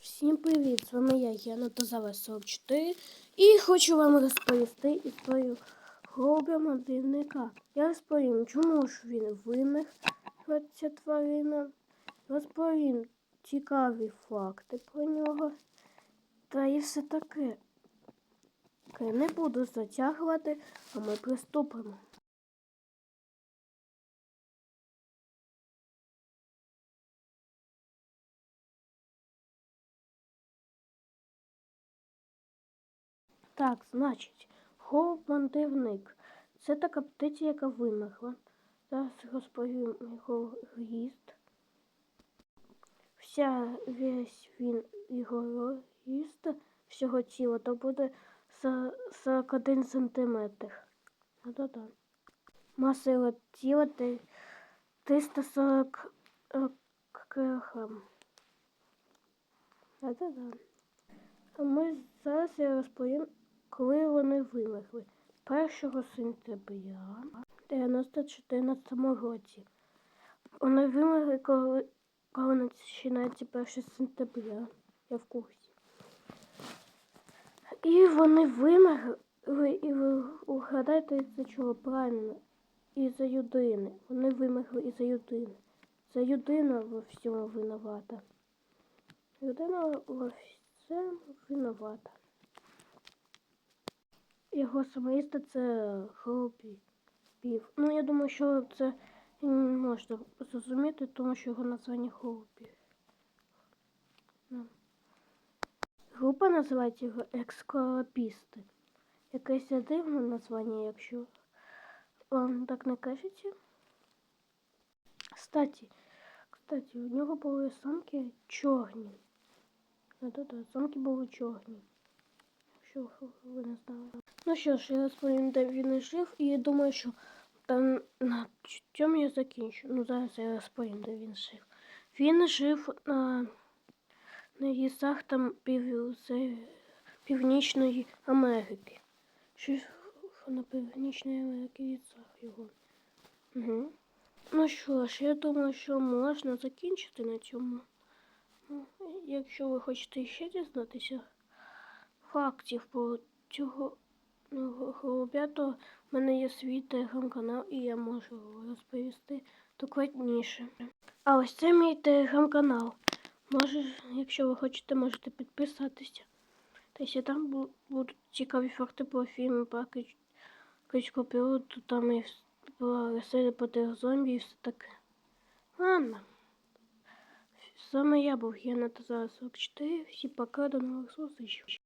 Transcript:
Всім привіт! З вами я, Яна Тазава 44 і хочу вам розповісти історію голубя мандрівника. Я розповім, чому ж він виник, ця тварина. Розповім цікаві факти про нього. Та і все. Таке, Не буду затягувати, а ми приступимо. Так, значить, голуб-мандрівник. Це така птиця, яка вимерла. Зараз розповім його гріст. Вся весь він його ріст всього тіла, то буде 41 сантиметр. Да-да. Маса його тіла те- 340 е, кг. А ми зараз я розповім, коли вони вимерли. 1 сентября 1914 році. Вони вимерли, коли, коли починається 1 сентября. Я в курсі. І вони вимерли, і ви угадайте за чого правильно. Із-за людини. Вони вимерли із-за людини. За людина во всьому винувата. Людина во всьому винувата. Його сімейство це голубі пів. Ну, я думаю, що це не можна зрозуміти, тому що його названня голубі. Ну. Група називається його екскалапісти. Якесь дивне названня, якщо вам так не кажеться. Кстати, кстати, у нього були самки чорні. Да-да-да, самки були чорні. Що ви не знали. Ну що ж, я розповім, де він жив, і я думаю, що там на цьому я закінчу. Ну, зараз я розповім, де він жив. Він жив на, на лісах там пів, Північної Америки. Жив на Північної Америки лісах його. Угу. Ну що ж, я думаю, що можна закінчити на цьому. Ну, якщо ви хочете ще дізнатися фактів про цього ну, голубя, в мене є свій телеграм-канал і я можу розповісти докладніше. А ось це мій телеграм-канал. Може, якщо ви хочете, можете підписатися. Тобто там будуть цікаві факти про фільми, про качку пілоту, там і про веселі проти зомбі і все таке. Ладно. Саме я був Яна Тазара 44. Всі пока, до нових зустрічей.